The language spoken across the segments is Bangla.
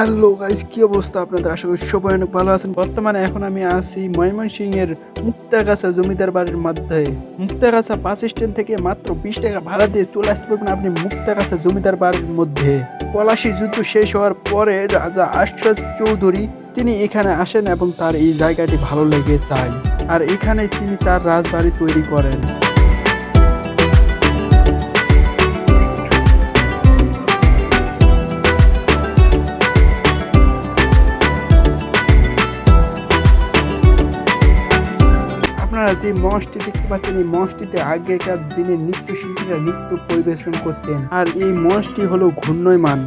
হ্যালো গাইস কি অবস্থা আপনাদের? আশা করি সবাই অনেক ভালো আছেন। বর্তমানে এখন আমি আছি ময়মনসিং এর মুক্তাগাছা জমিদার বাড়ির মধ্যে। মুক্তাগাছা বাস স্ট্যান্ড থেকে মাত্র বিশ টাকা ভাড়া দিয়ে চলে আসতে পারবেন আপনি মুক্তাগাছা জমিদার বাড়ির মধ্যে। পলাশি যুদ্ধ শেষ হওয়ার পরে রাজা আশরাফ চৌধুরী, তিনি এখানে আসেন এবং তার এই জায়গাটি ভালো লেগে যায়। আর এখানে তিনি তার রাজবাড়ি তৈরি করেন। আপনারা যে মঞ্চটি দেখতে পাচ্ছেন, এই মঞ্চটিতে আগেকার দিনে নৃত্যশিল্পীরা নৃত্য পরিবেশন করতেন। আর এই মঞ্চটি হলো ঘূর্ণয়মান।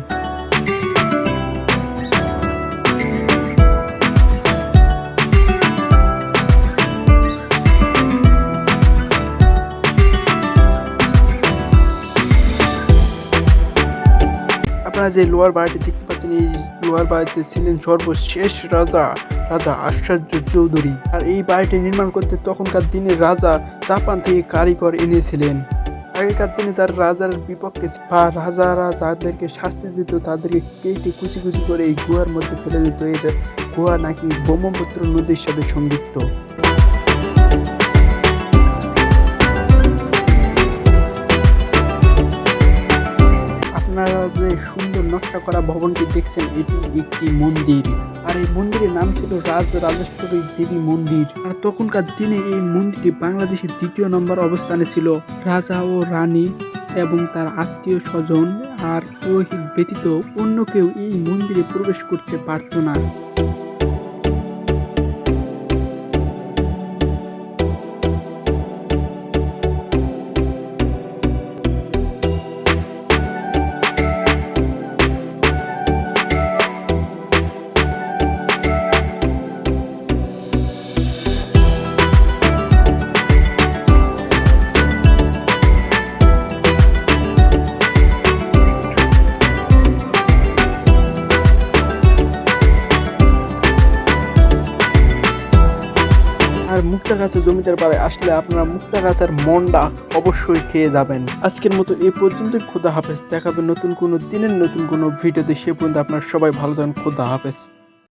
আপনারা যে লোয়ার বাড়িটি দেখতে পাচ্ছেন, এই লোয়ার বাড়িতে ছিলেন সর্বশেষ রাজা। রাজা আশ্চর্য চৌধুরী। আর এই বাড়িটি নির্মাণ করতে তখনকার দিনে রাজা জাপান থেকে কারিগর এনেছিলেন। আগেকার দিনে যারা রাজার বিপক্ষে বা রাজারা যাদেরকে শাস্তি দিত, তাদেরকে কেটে কুচি কুচি করে এই গুহার মধ্যে ফেলে দিত। এই গুহা নাকি ব্রহ্মপুত্র নদীর সাথে সংযুক্ত। আপনারা যে সুন্দর নকশা করা ভবনটি দেখছেন, এটি একটি মন্দির। আর এই মন্দিরের নাম ছিল রাজ রাজেশ্বরী দেবী মন্দির। আর তখনকার দিনে এই মন্দিরটি বাংলাদেশের দ্বিতীয় নম্বর অবস্থানে ছিল। রাজা ও রানী এবং তার আত্মীয় স্বজন আর পুরোহিত ব্যতীত অন্য কেউ এই মন্দিরে প্রবেশ করতে পারত না। আর মুক্তা গাছের জমিদার পাড়ে আসলে আপনারা মুক্তা গাছের মন্ডা অবশ্যই খেয়ে যাবেন। আজকের মতো এই পর্যন্তই, খোদা হাফেজ। দেখাবে নতুন কোনো দিনের, নতুন কোনো ভিডিওতে। সে পর্যন্ত আপনার সবাই ভালো থাকেন, খোদা হাফেজ।